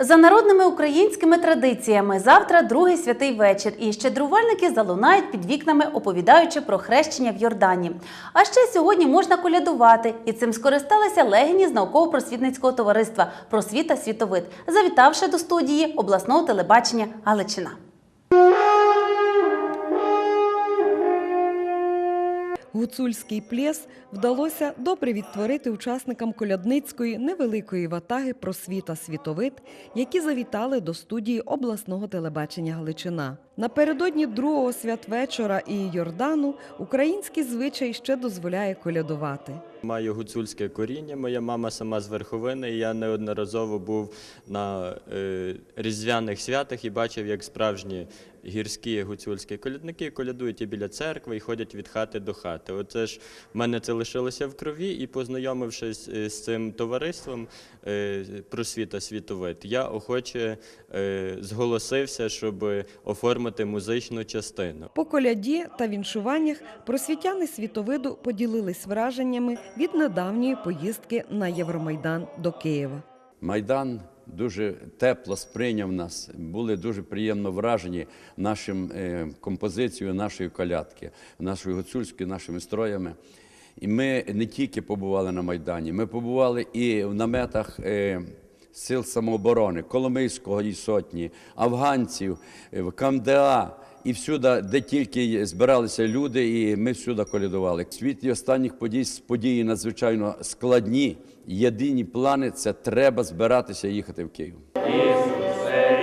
За народними українськими традиціями, завтра другий святий вечір, і щедрувальники залунають під вікнами, оповідаючи про хрещення в Йордані. А ще сьогодні можна колядувати, і цим скористалися легені з науково-просвітницького товариства Просвіта Світовид, завітавши до студії обласного телебачення Галичина. Гуцульський плєс вдалося добре відтворити учасникам колядницької невеликої ватаги просвіта світовид, які завітали до студії обласного телебачення Галичина. Напередодні другого святвечора і Йордану український звичай ще дозволяє колядувати. Маю гуцульське коріння. Моя мама сама з верховини. і Я неодноразово був на е, різдвяних святах і бачив, як справжні гірські гуцульські колядники колядують і біля церкви і ходять від хати до хати. Оце ж в мене це лишилося в крові, і познайомившись е, з цим товариством е, просвіта світовид, я охоче е, зголосився, щоб оформити музичну частину. По коляді та віншуваннях просвітяни світовиду поділились враженнями від недавньої поїздки на Євромайдан до Києва. Майдан дуже тепло сприйняв нас, були дуже приємно вражені нашим е, композицією нашої колядки, нашою гуцульською, нашими строями. І ми не тільки побували на Майдані, ми побували і в наметах е, сил самооборони, Коломийського і сотні, афганців, е, в КМДА. І всюди, де тільки збиралися люди, і ми всюди колядували. В світлі останніх подій події надзвичайно складні. Єдині плани це треба збиратися і їхати в Київ. Ісусе,